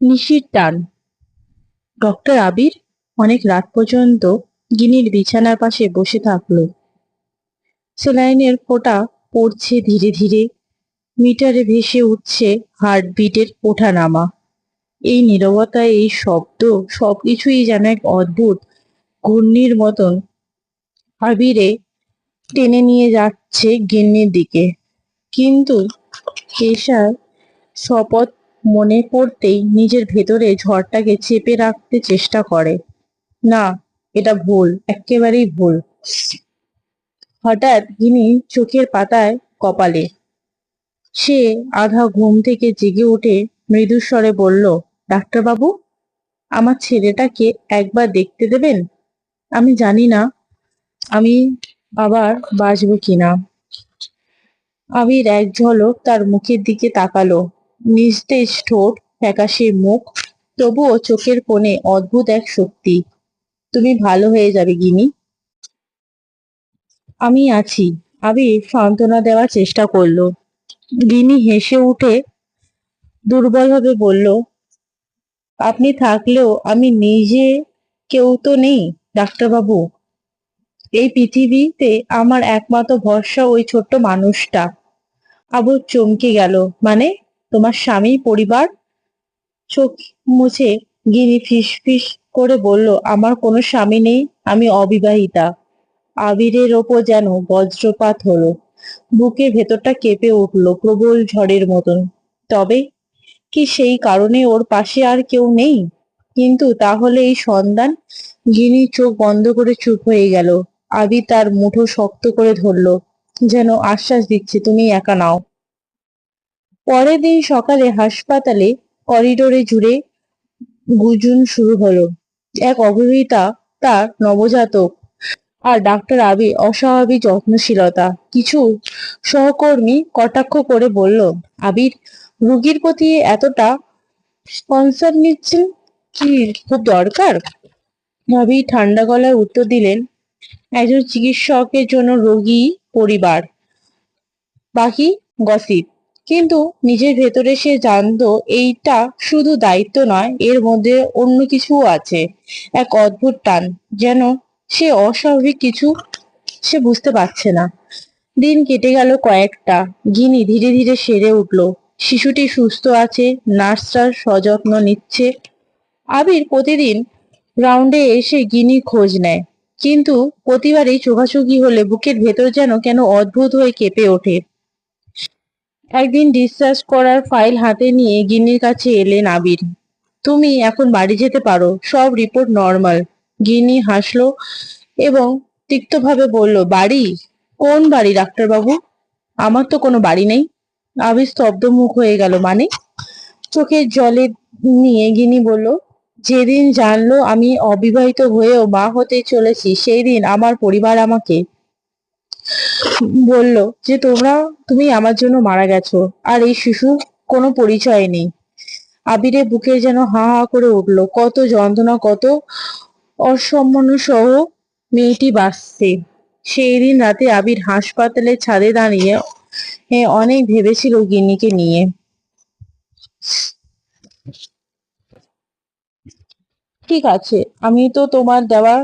নিশির টান। ডক্টর আবির অনেক রাত পর্যন্ত গিনির বিছানার পাশে বসে থাকল। সেলাইনের ফোঁটা পড়ছে ধীরে ধীরে, মিটারে ভেসে উঠছে হার্টবিটের ওঠানামা। এই নীরবতায়, এই শব্দ, সবকিছুই যেন এক অদ্ভুত ঘূর্ণির মতন। আবিরে টেনে নিয়ে যাচ্ছে গিন্নির দিকে। কিন্তু কেশার শপথ মনে পড়তেই নিজের ভেতরে ঝড়টাকে চেপে রাখতে চেষ্টা করে। না, এটা ভুল, একেবারেই ভুল। হঠাৎ গিনি চোখের পাতায় কপালে। সে আধা ঘুম থেকে জেগে উঠে মৃদুস্বরে বলল, ডাক্তারবাবু, আমার ছেলেটাকে একবার দেখতে দেবেন? আমি জানি না, আমি আবার বাঁচব কিনা। আবির এক ঝলক তার মুখের দিকে তাকালো। নিস্তেজ ঠোঁট ফ্যাকাশে মুখ, তবুও চোখের কোণে অদ্ভুত এক শক্তি। তুমি ভালো হয়ে যাবে গিনি আমি আছি। আবির সান্ত্বনা দেওয়ার চেষ্টা করল। গিনি হেসে উঠে দুর্বলভাবে বলল, আপনি থাকলেও আমি নিজে কেউ তো নেই, ডাক্তারবাবু। এই পৃথিবীতে আমার একমাত্র ভরসা ওই ছোট্ট মানুষটা। আবু চমকে গেল। মানে? তোমার স্বামী পরিবার চোখ মুছে গিনি ফিস ফিস করে বলল, আমার কোনো স্বামী নেই, আমি অবিবাহিতা। আবিরের ওপর যেন বজ্রপাত হলো। বুকের ভেতরটা কেঁপে উঠল প্রবল ঝড়ের মতন। তবে কি সেই কারণে ওর পাশে আর কেউ নেই? কিন্তু তাহলে এই সন্ধান গিনি চোখ বন্ধ করে চুপ হয়ে গেল। আবি তার মুঠো শক্ত করে ধরলো, যেন আশ্বাস দিচ্ছে, তুমি একা নাও। পরের দিন সকালে হাসপাতালে করিডোরে জুড়ে গুজুন শুরু হলো। এক অবিবাহিতা তার নবজাতক আর ডাক্তার আবি অস্বাভাবিক যত্নশীলতা। কিছু সহকর্মী কটাক্ষ করে বলল, আবির, রুগীর প্রতি এতটা কনসার্ন নিচ্ছেন কি খুব দরকার? আবির ঠান্ডা গলায় উত্তর দিলেন, একজন চিকিৎসকের জন্য রোগী পরিবার। বাকি গসিপ কিন্তু নিজের ভেতরে সে জানতো এইটা শুধু দায়িত্ব নয়, এর মধ্যে অন্য কিছুও আছে। এক অদ্ভুত টান, যেন সে অস্বাভাবিক কিছু সে বুঝতে পারছে না। দিন কেটে গেল কয়েকটা, গিনি ধীরে ধীরে সেরে উঠল। শিশুটি সুস্থ আছে, নার্সরা সযত্ন নিচ্ছে। আবির প্রতিদিন রাউন্ডে এসে গিনি খোঁজ নেয়, কিন্তু প্রতিবারই চোখাচোখি হলে বুকের ভেতর যেন কেন অদ্ভুত হয়ে কেঁপে ওঠে। একদিন ডিসচার্জ করার ফাইল হাতে নিয়ে গিন্নির কাছে এলেন আবির। তুমি এখন বাড়ি যেতে পারো, সব রিপোর্ট নর্মাল গিন্নি হাসলো এবং তিক্তভাবে বলল, বাড়ি? কোন বাড়ি, ডাক্তারবাবু? আমার তো কোনো বাড়ি নেই। আবির স্তব্ধ মুখ হয়ে গেল মানে? চোখের জলে নিয়ে গিনি বলল, যেদিন জানলো আমি অবিবাহিত হয়েও মা হতে চলেছি, সেই দিন আমার পরিবার আমাকে বলল যে তোমরা, তুমি আমার জন্য মারা গেছো, আর এই শিশু কোনো পরিচয় নেই। আবিরের বুকে যেন হা হা করে উঠল। কত যন্ত্রণা, কত অসম্মান সহ মেয়েটি বাঁচছে। সেই দিন রাতে আবির হাসপাতালের ছাদে দাঁড়িয়ে অনেক ভেবেছিল গিন্নিকে নিয়ে। ঠিক আছে, আমি তো তোমার দেওয়া